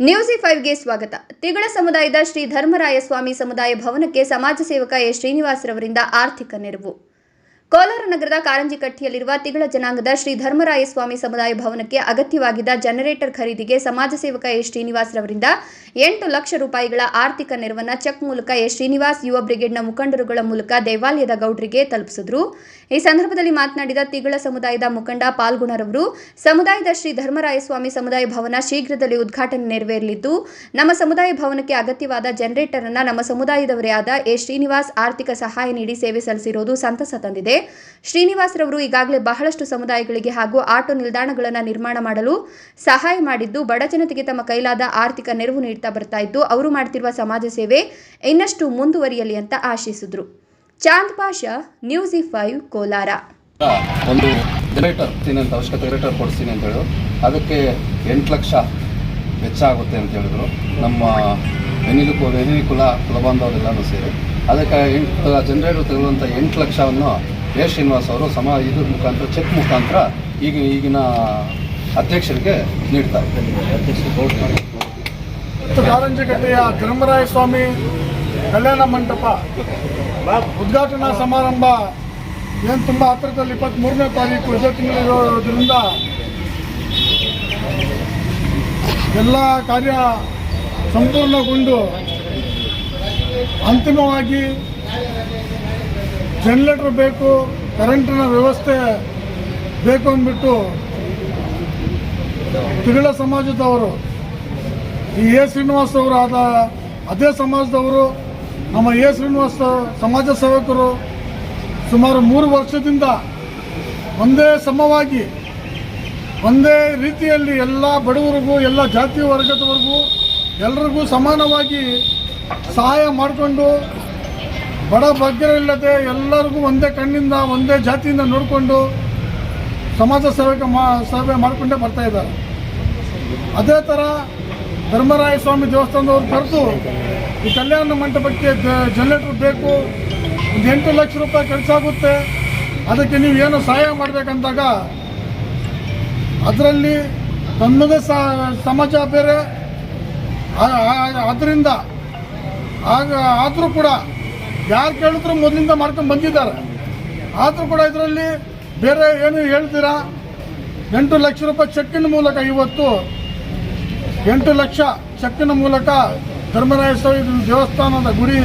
ನ್ಯೂಸಿ ಫೈವ್ಗೆ ಸ್ವಾಗತ. ತಿಗಳ ಸಮುದಾಯದ ಶ್ರೀ ಧರ್ಮರಾಯ ಸ್ವಾಮಿ ಸಮುದಾಯ ಭವನಕ್ಕೆ ಸಮಾಜ ಸೇವಕ ಎ ಶ್ರೀನಿವಾಸರವರಿಂದ ಆರ್ಥಿಕ ನೆರವು. ಕೋಲಾರ ನಗರದ ಕಾರಂಜಿಕಟ್ಟಿಯಲ್ಲಿರುವ ತಿಗಳ ಜನಾಂಗದ ಶ್ರೀ ಧರ್ಮರಾಯ ಸ್ವಾಮಿ ಸಮುದಾಯ ಭವನಕ್ಕೆ ಅಗತ್ಯವಾಗಿದ್ದ ಜನರೇಟರ್ ಖರೀದಿಗೆ ಸಮಾಜ ಸೇವಕ ಎ ಶ್ರೀನಿವಾಸರವರಿಂದ ಎಂಟು ಲಕ್ಷ ರೂಪಾಯಿಗಳ ಆರ್ಥಿಕ ನೆರವನ್ನು ಚೆಕ್ ಮೂಲಕ ಎ ಶ್ರೀನಿವಾಸ್ ಯುವ ಬ್ರಿಗೇಡ್ನ ಮುಖಂಡರುಗಳ ಮೂಲಕ ದೇವಾಲಯದ ಗೌಡ್ರಿಗೆ ತಲುಪಿಸಿದ್ರು. ಈ ಸಂದರ್ಭದಲ್ಲಿ ಮಾತನಾಡಿದ ತಿಗಳ ಸಮುದಾಯದ ಮುಖಂಡ ಪಾಲ್ಗುಣರವರು ಸಮುದಾಯದ ಶ್ರೀ ಧರ್ಮರಾಯ ಸ್ವಾಮಿ ಸಮುದಾಯ ಭವನ ಶೀಘ್ರದಲ್ಲಿ ಉದ್ಘಾಟನೆ ನೆರವೇರಲಿದ್ದು, ನಮ್ಮ ಸಮುದಾಯ ಭವನಕ್ಕೆ ಅಗತ್ಯವಾದ ಜನರೇಟರ್ ಅನ್ನು ನಮ್ಮ ಸಮುದಾಯದವರೇ ಆದ ಎ ಶ್ರೀನಿವಾಸ್ ಆರ್ಥಿಕ ಸಹಾಯ ನೀಡಿ ಸೇವೆ ಸಲ್ಲಿಸಿರುವುದು ಸಂತಸ ತಂದಿದೆ. ಶ್ರೀನಿವಾಸರವರು ಈಗಾಗಲೇ ಬಹಳಷ್ಟು ಸಮುದಾಯಗಳಿಗೆ ಹಾಗೂ ಆಟೋ ನಿಲ್ದಾಣಗಳನ್ನು ನಿರ್ಮಾಣ ಮಾಡಲು ಸಹಾಯ ಮಾಡಿದ್ದು, ಬಡ ಜನತೆಗೆ ತಮ್ಮ ಕೈಲಾದ ಆರ್ಥಿಕ ನೆರವು ನೀಡ್ತಾ ಬರ್ತಾ ಇದ್ದು, ಅವರು ಮಾಡ್ತಿರುವ ಸಮಾಜ ಸೇವೆ ಇನ್ನಷ್ಟು ಮುಂದುವರಿಯಲಿ ಅಂತ ಆಶಿಸಿದ್ರು. Chand Pasha, news E five, Kolar. ಒಂದು ಜನರೇಟರ್ ತಿನ್ನಂತ ಅವಶ್ಯಕತೆ ಜನರೇಟರ್ ಕೊಡಿಸ್ತೀನಿ ಅಂತ ಹೇಳಿದ್ರು ಅದಕ್ಕೆ ಎಂಟು ಲಕ್ಷ ವೆಚ್ಚ ಆಗುತ್ತೆ ಅಂತ ಹೇಳಿದ್ರು. ನಮ್ಮ ವೆನಿಲು ವೆನಿಲು ಕುಲ ಕುಲಬಾಂಧವರೆಲ್ಲನೂ ಸೇರಿ. ಅದಕ್ಕೆ ಎಂಟು, ಜನರೇಟರ್ ತಗೊಳ್ಳುವಂಥ ಎಂಟು ಲಕ್ಷವನ್ನು ಎ ಶ್ರೀನಿವಾಸ್ ಅವರು ಸಮ ಇದ್ರ ಮುಖಾಂತರ, ಚೆಕ್ ಮುಖಾಂತರ ಈಗ ಈಗಿನ ಅಧ್ಯಕ್ಷರಿಗೆ ನೀಡ್ತಾರೆ. ಮತ್ತು ಕಾರಂಜಿಗಟ್ಟೆಯ ಸ್ವಾಮಿ ಕಲ್ಯಾಣ ಮಂಟಪ ಉದ್ಘಾಟನಾ ಸಮಾರಂಭ ಏನು ತುಂಬ ಹತ್ತಿರದಲ್ಲಿ ಇಪ್ಪತ್ತ್ಮೂರನೇ ತಾರೀಕು ಇದೇ ತಿಂಗಳಿರೋದ್ರಿಂದ ಎಲ್ಲ ಕಾರ್ಯ ಸಂಪೂರ್ಣಗೊಂಡು ಅಂತಿಮವಾಗಿ ಜನರೇಟರ್ ಬೇಕು ಕರೆಂಟಿನ ವ್ಯವಸ್ಥೆ ಬೇಕು ಅಂದ್ಬಿಟ್ಟು ತಿಗಳ ಸಮಾಜದವರು, ಈ ಎ ಶ್ರೀನಿವಾಸ್ ಅವರು ಆದ ಅದೇ ಸಮಾಜದವರು, ನಮ್ಮ ಎ ಶ್ರೀನಿವಾಸ ಸಮಾಜ ಸೇವಕರು ಸುಮಾರು ಮೂರು ವರ್ಷದಿಂದ ಒಂದೇ ಸಮವಾಗಿ, ಒಂದೇ ರೀತಿಯಲ್ಲಿ ಎಲ್ಲ ಬಡವರಿಗೂ, ಎಲ್ಲ ಜಾತಿ ವರ್ಗದವರೆಗೂ ಎಲ್ರಿಗೂ ಸಮಾನವಾಗಿ ಸಹಾಯ ಮಾಡಿಕೊಂಡು ಬಡ ಬಗ್ಗರಿಲ್ಲದೆ ಎಲ್ಲರಿಗೂ ಒಂದೇ ಕಣ್ಣಿಂದ, ಒಂದೇ ಜಾತಿಯಿಂದ ನೋಡಿಕೊಂಡು ಸಮಾಜ ಸೇವೆ ಮಾ, ಸೇವೆ ಮಾಡಿಕೊಂಡೇ ಬರ್ತಾ ಇದ್ದಾರೆ. ಅದೇ ಥರ ಧರ್ಮರಾಯ ಸ್ವಾಮಿ ದೇವಸ್ಥಾನದವ್ರು ಕರೆದು ಈ ಕಲ್ಯಾಣ ಮಂಟಪಕ್ಕೆ ಜನರೇಟರ್ ಬೇಕು. ಒಂದು ಎಂಟು ಲಕ್ಷ ರೂಪಾಯಿ ಖರ್ಚಾಗುತ್ತೆ. ಅದಕ್ಕೆ ನೀವು ಏನು ಸಹಾಯ ಮಾಡಬೇಕಂದಾಗ ಅದರಲ್ಲಿ ತನ್ನದೇ ಸಮಾಜ ಬೇರೆ. ಅದರಿಂದ ಆಗ ಆದರೂ ಕೂಡ ಯಾರು ಕೇಳಿದ್ರು ಮೊದಲಿಂದ ಮಾಡ್ಕೊಂಡು ಬಂದಿದ್ದಾರೆ. ಆದರೂ ಕೂಡ ಇದರಲ್ಲಿ ಬೇರೆ ಏನು ಹೇಳ್ತೀರಾ? ಎಂಟು ಲಕ್ಷ ರೂಪಾಯಿ ಚೆಕ್ಕಿನ ಮೂಲಕ ಇವತ್ತು ಎಂಟು ಲಕ್ಷ ಚೆಕ್ಕಿನ ಮೂಲಕ ಧರ್ಮರಾಯ ಸ್ವಾಮಿ ದೇವಸ್ಥಾನದ ಗುಡಿ,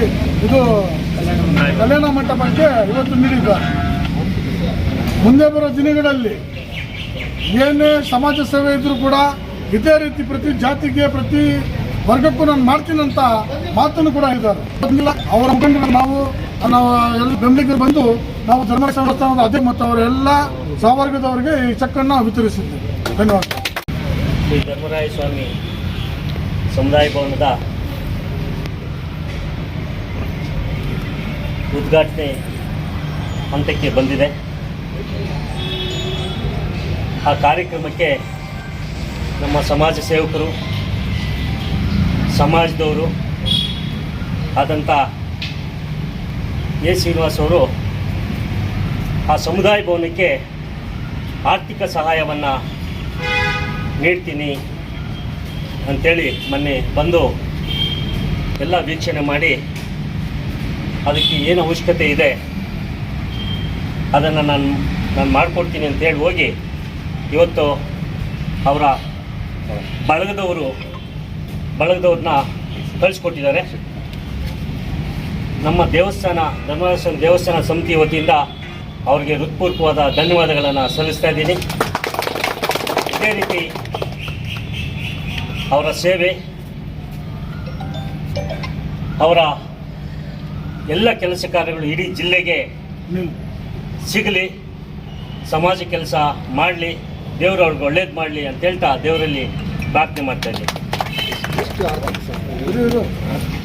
ಇದು ಕಲ್ಯಾಣ ಮಂಟಪಕ್ಕೆ ಇವತ್ತು ನೀಡಿದ್ದಾರೆ. ಮುಂದೆ ಬರೋ ದಿನಗಳಲ್ಲಿ ಏನೇ ಸಮಾಜ ಸೇವೆ ಇದ್ರೂ ಕೂಡ ಇದೇ ರೀತಿ ಪ್ರತಿ ಜಾತಿಗೆ, ಪ್ರತಿ ವರ್ಗಕ್ಕೂ ನಾನು ಮಾಡ್ತೀನಂತ ಮಾತನ್ನು ಕೂಡ ಇದ್ದಾರೆ ಬಂದಿಲ್ಲ ಅವರ ಮುಖಂಡರು ನಾವು ನಾವು ಎಲ್ಲ ಬೆಂಬಲಿಗರು ಬಂದು ನಾವು ಧರ್ಮ ಸಂಸ್ಥಾನದ ಅದೇ ಮತ್ತು ಅವರೆಲ್ಲ ಸಹವರ್ಗದವರಿಗೆ ಈ ಚೆಕ್ಕನ್ನು ವಿತರಿಸಿದ್ದೇವೆ. ಧನ್ಯವಾದ. ಶ್ರೀ ಧರ್ಮರಾಯ ಸ್ವಾಮಿ ಸಮುದಾಯ ಭವನದ ಉದ್ಘಾಟನೆ ಹಂತಕ್ಕೆ ಬಂದಿದೆ. ಆ ಕಾರ್ಯಕ್ರಮಕ್ಕೆ ನಮ್ಮ ಸಮಾಜ ಸೇವಕರು ಸಮಾಜದವರು ಆದಂಥ ಎ ಶ್ರೀನಿವಾಸ್ ಅವರು ಆ ಸಮುದಾಯ ಭವನಕ್ಕೆ ಆರ್ಥಿಕ ಸಹಾಯವನ್ನು ನೀಡ್ತೀನಿ ಅಂಥೇಳಿ ಮೊನ್ನೆ ಬಂದು ಎಲ್ಲ ವೀಕ್ಷಣೆ ಮಾಡಿ ಅದಕ್ಕೆ ಏನು ಅವಶ್ಯಕತೆ ಇದೆ ಅದನ್ನು ನಾನು ನಾನು ಮಾಡಿಕೊಡ್ತೀನಿ ಅಂತೇಳಿ ಹೋಗಿ ಇವತ್ತು ಅವರ ಬಳಗದವರು ಬಳಗದವ್ರನ್ನ ಕಳಿಸ್ಕೊಟ್ಟಿದ್ದಾರೆ. ನಮ್ಮ ದೇವಸ್ಥಾನ, ಧರ್ಮಸ್ಥಾನ, ದೇವಸ್ಥಾನ ಸಮಿತಿ ವತಿಯಿಂದ ಅವರಿಗೆ ಹೃತ್ಪೂರ್ವಕವಾದ ಧನ್ಯವಾದಗಳನ್ನು ಸಲ್ಲಿಸ್ತಾ ಇದ್ದೀನಿ. ಇದೇ ರೀತಿ ಅವರ ಸೇವೆ, ಅವರ ಎಲ್ಲ ಕೆಲಸ ಕಾರ್ಯಗಳು ಇಡೀ ಜಿಲ್ಲೆಗೆ ಸಿಗಲಿ, ಸಮಾಜ ಕೆಲಸ ಮಾಡಲಿ, ದೇವರು ಅವ್ರಿಗೆ ಒಳ್ಳೇದು ಮಾಡಲಿ ಅಂತ ಹೇಳ್ತಾ ದೇವರಲ್ಲಿ ಪ್ರಾರ್ಥನೆ ಮಾಡ್ತಾ ಇದ್ದೀನಿ. 알아봤어. 일요일은 네,